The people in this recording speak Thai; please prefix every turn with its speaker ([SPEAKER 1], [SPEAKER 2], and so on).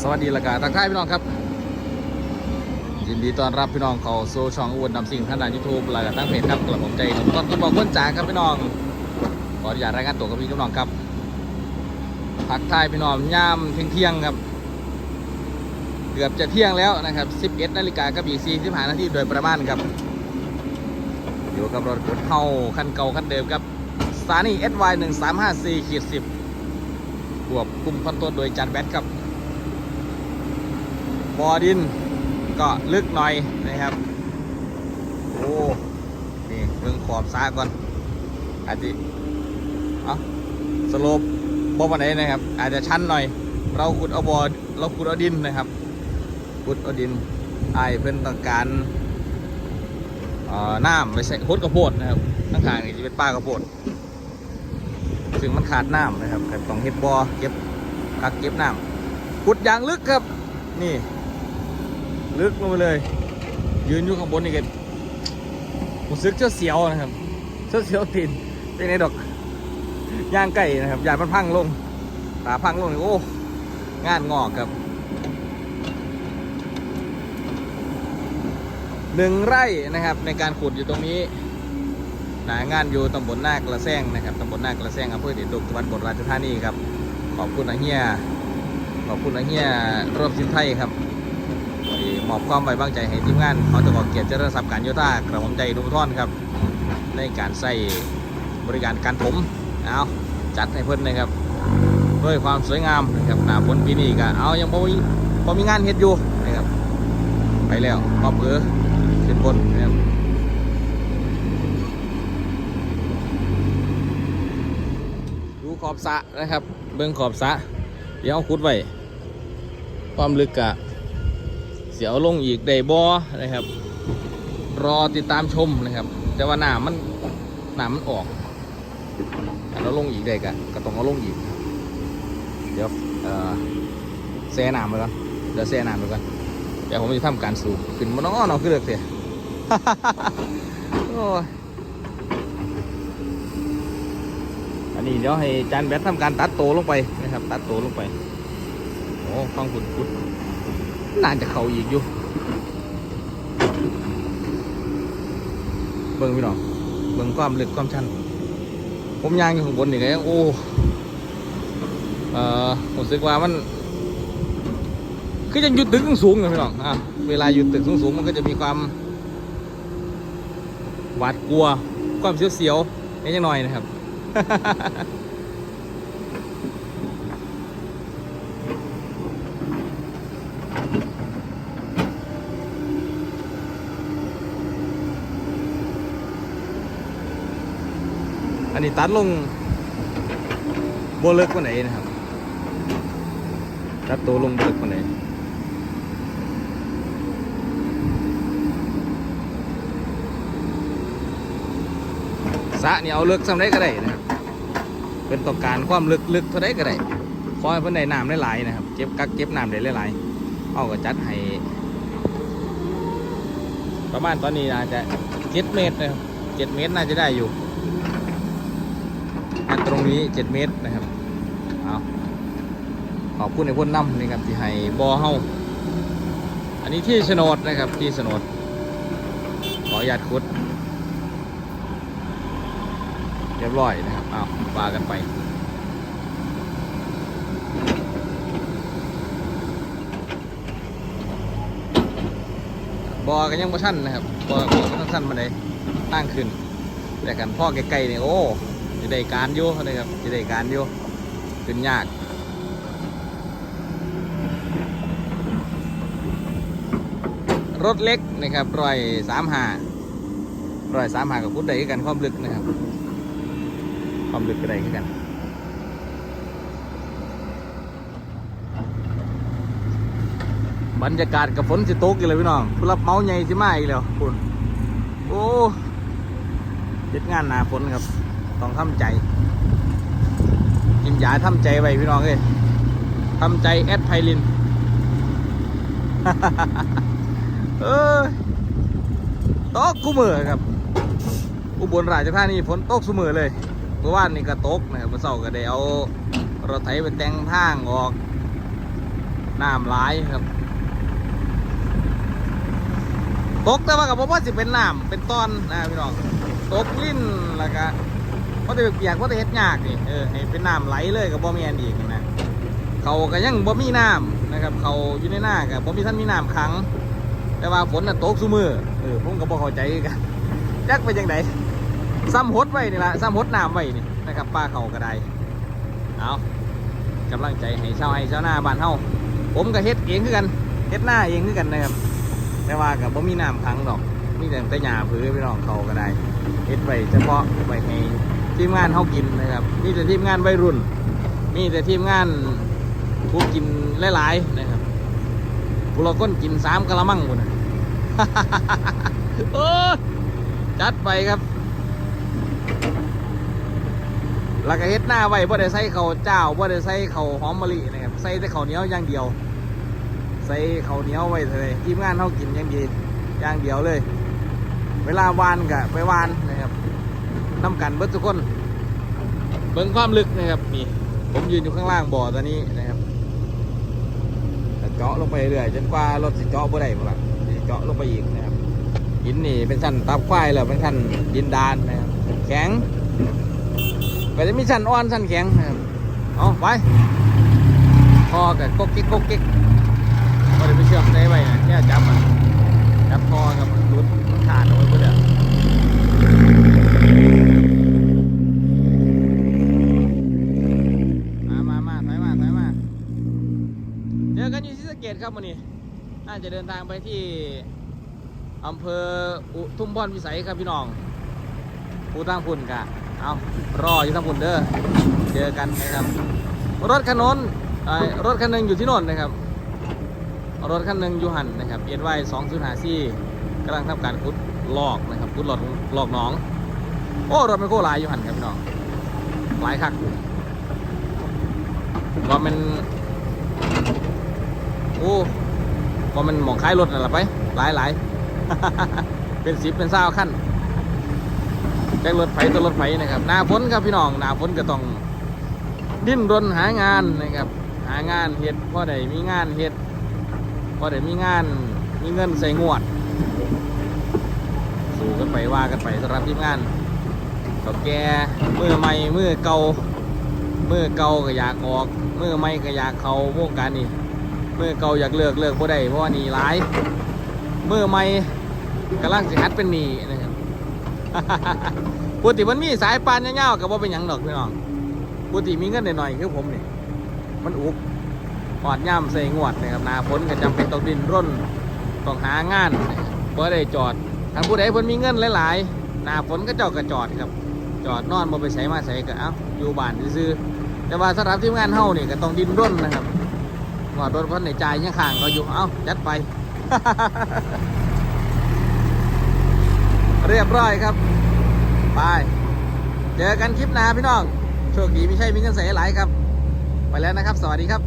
[SPEAKER 1] สวัสดีละกาทักทายพี่น้องครับ ยินดีต้อนรับพี่น้องเข้าสู่ช่องอวนนำสิ่งท่านดานยูทูบและตั้งเพจครับกลับผมใจหนุ่มต้นก็บอกคนจ๋าครับพี่น้องขออนุญาตรายงานตัวกับพี่น้องครับทักทายพี่น้องย่ามเที่ยงครับ เกือบจะเที่ยงแล้วนะครับ11นาฬิกากับอีก45นาทีโดยประมาณครับอยู่กับรถกดเฮาคันเก่าคันเดิมครับสถานี SY 1354ขีด10ควบคุมคอนโทรลโดยจานแบทครับ บอดินก็ลึกหน่อยนะครับ โอ้ นี่เบิ่งขอบซ้ายก่อนอาจจะเอาสโลปบอวันไหนนะครับ อาจจะชันหน่อย เราขุดเอาบอเราขุดเอาดินนะครับขุดเอาดินไอเพิ่นต้องการน้ำไปใส่โคดกระโพดนะครับข้างๆนี่จะเป็นป้ากระโพดซึ่งมันขาดน้ำนะครับต้องเฮ็ดบ่อเก็บกักเก็บน้ำขุดอย่างลึกครับ นี่ ลึกลงไปเลย ยืนอยู่ข้างบนนี่ก็ผมซึกเจ้าเสียวนะครับเจ้าเสียวตีนเป็นไงดอกย่างไก่นะครับยานมันพังลงตาพังลงโอ้งานงอกครับหนึ่งไร่นะครับในการขุดอยู่ตรงนี้หนางานอยู่ตำบลนากระแซงนะครับตำบลนากระแซงอำเภอเดชอุดมจังหวัดอุบลราชธานีครับขอบคุณอาเฮียขอบคุณอาเฮียร่วมสินไทยครับ มอบความไว้วางใจให้ทีมงานเขาจะขอเกียรติเจริญทรัพย์การโยธากระผมใจดุมท่อนครับ ในการใส่บริการการถมเอาจัดให้เพิ่นนะครับด้วยความสวยงามนะครับหน้าฝนปีนี้ก็เอายังพอมีพอมีงานเฮ็ดอยู่นะครับไปแล้วขอบเออขึ้นบนนะครับดูขอบสะนะครับ เบื้องขอบสะเดี๋ยวเอาขุดไว้ความลึกกะ เสียวลงอีกได้บอนะครับ รอติดตามชมนะครับ แต่ว่าน้ำมันน้ำมันออกถ้าเราลงอีกได้กะก็ต้องเอาลงอีก เดี๋ยวเอ่อแช่น้ำไปก่อนเดี๋ยวแช่น้ำไปก่อนเดี๋ยวผมจะทำการสูบขึ้นมาน้อเนาะคือเลือกเสียอันนี้เดี๋ยวให้จานแบททำการตัดโตลงไปนะครับ ตัดโตลงไป โอ้ฟังคุณพุด น่าจะเขาอีกอยู่ เบิ่งพี่น้องเบิ่งความลึกความชัน ผมย่างอยู่ข้างบนนี่ไงโอ้เอ่อผมรู้สึกว่ามัน คือยังอยู่ตึกสูงๆอยู่พี่น้องอะเวลาอยู่ตึกสูงๆมันก็จะมีความหวาดกลัว ความเสียวๆนิดหน่อยนะครับ อันนี้ตัดลงโบเลิกกว่าไหนนะครับ ตัดตัวลงโบเลิกกว่าไหนสะนี่เอาเลิกสำได้ก็ได้นะครับ เป็นต้องการความลึกลึกเท่าไดก็ได้ขอให้เพิ่นได้น้ำได้หลายนะครับ เก็บกักเก็บน้ำได้หลายเอาก็จัดให้ประมาณตอนนี้น่าจะเจ็ดเมตรนะครับเจ็ดเมตรน่าจะได้อยู่ อันตรงนี้ 7 เมตรนะครับเอาขอบคุณในพ่นน้ำนี่ครับที่ให้บอเฮาอันนี้ที่โฉนดนะครับที่โฉนดขออนุญาตคุด เรียบร้อยนะครับเอาวากันไปบอกัยังบ่ชั้นนะครับบอก็ต้องชั้นมาเลยตั้งขึ้นแต่กันพ่อไกลๆเนี่ยโอ้ จะได้การอยู่นะครับจะได้การอยู่ขึ้นยากรถเล็กนะครับรอยสามหารอยสามหากับพุทธใดคือกันความลึกนะครับ ความลึกก็ได้คือกันบรรยากาศกับฝนสิตกอีกเลยพี่น้องผู้รับเมาใหญ่สิมาอีกแล้วคุณโอ้เฮ็ดงานหนาฝนครับ ต้องทำใจกินยาทำใจไว้พี่น้องเอ้ยทำใจแอดไพลินเออตกคู่มือครับ อุบลราชธานีฝนตกสมือเลยเมื่อวานนี่ก็ตกนะครับเมื่อเช้าก็ได้เอารถไถไปแต่งทางออกน้ำร้ายครับตกแต่ว่ากับผมว่าสิเป็นน้ำเป็นตอนนะพี่น้องตกลิ้นแล้วก็ เพราะแต่เปียกเพราะแต่เฮ็ดยากนี่เออให้เป็นน้ำไหลเลยกับบ่มีอันอีกนะเขาก็ยังบ่มีน้ำนะครับ เขาอยู่ในหน้ากับบ่มีท่านมีน้ำขัง แต่ว่าฝนน่ะตกซุมือเออผมก็บ่เข้าใจกันจักไปจังไดซ้ำหดไว้นี่ละซ้ำหดน้ำไว้นี่นะครับป้าเขาก็ได้เอากำลังใจให้ชาวไร่ชาวหน้าบ้านเฮาผมก็เฮ็ดเองคือกันเฮ็ดหน้าเองคือกันนะครับ แต่ว่ากับบ่มีน้ำขังดอกมีแต่แต่หญ้าผือพี่น้องเขาก็ได้เฮ็ดไว้เฉพาะไว้ให้ ทีมงานเฮากินนะครับมีแต่ทีมงานวัยรุ่นมีแต่ทีมงานผู้กินหลายๆนะครับผู้เราก้นกินสามกะละมังคนน่ะโอ้จัดไปครับล้วก็เฮ็ดหน้าไว้บ่ได้ใส่ข้าวเจ้าบ่ได้ใส่ข้าวหอมมะลินะครับใส่แต่ข้าวเหนียวอย่างเดียว ใส่ข้าวเหนียวไว้เลยทีมงานเขากินอย่างดีอย่างเดียวเลย เวลาวานกะไปวานนะ น้ำกันเบิดทุกคน เบิ่งความลึกนะครับนี่ผมยืนอยู่ข้างล่างบ่อตอนนี้นะครับเจาะลงไปเรื่อยจนกว่ารถสิเจาะบ่ได้หมดละสิเจาะลงไปอีกนะครับหินนี่เป็นชั้นตับควายแล้วเป็นชั้นดินดานนะครับแข็งก็จะมีชั้นอ่อนชั้นแข็งนะครับเอาไปพอกับก๊กกิ๊กก๊กกิ๊กก็เลยไปเชื่อมได้ไปนะแค่ยจับมันจับคอกับรุดขาดเอาไว้เพื่อมามามาถอยมาถอยมา เจอกันอยู่ บวันนี้น่าจะเดินทางไปที่อำเภออุทุมพรพิสัยครับพี่น้องผู้ตั้งพุ่นกะเอารออยู่ตั้งพุ่นเด้อเจอกันนะครับ รถคันน้นรถคันหนึ่งอยู่ที่นนนะครับ รถคันหนึ่งอยู่หันนะครับเอ็นไว้สองศูนย์หาซี่กำลังทำการขุดลอกนะครับขุดหลอดลอกหนอง โอ้รถมันโค้หลายอยู่หันครับพี่น้องหลายคักว่ามัน โอ้ว่ามันหมองคล้ายรถนั่นแหละไป หลายหลายเป็นสิบเป็นเศร้าขั้นแจ้งรถไฟตัวรถไฟนะครับ หน้าฝนครับพี่น้อง หน้าฝนก็ต้องดิ้นรนหางานนะครับ หางานเฮ็ดพ่อใดมีงานเฮ็ดพ่อเดี๋ยวมีงานมีเงินใส่งวด สู้กันไปว่ากันไปสำหรับทีมงานก็แกมือใหม่มือเก่ามือเก่าก็อยากออกมือใหม่ก็อยากเขาวงการนี่ มือเก่าอยากเลิกเลิกบ่ได้เพราะว่านี่หลายมือใหม่กำลังสิหัดเป็นหนี้นะครับปกติมันมีสายปานเงาๆกับว่าเป็นหยังดอกพี่น้องปกติมีเงินหน่อยๆคือผมเนี่ยมันอุกหอดย่ำใส่งวดนะครับหนาฝนก็จำเป็นต้องดินร่นต้องหางานเพื่อได้จอดทางผู้ใดเพิ่นมีเงินหลายๆหนาฝนก็เจ้าก็จอดครับ จอดนอนบ่ไปใส่มาใส่ก็เอ้าอยู่บ้านซื่อแต่ว่าสำหรับทีมงานเฮานี่ก็ต้องดินร่นนะครับ หอดรถเพิ่นในใจยังข่างก็อยู่ เอ้า จัดไป เรียบร้อยครับ ไป เจอกันคลิปหน้าพี่น้อง โชคดีไม่ใช่มีเงินใส่หลายครับ ไปแล้วนะครับ สวัสดีครับ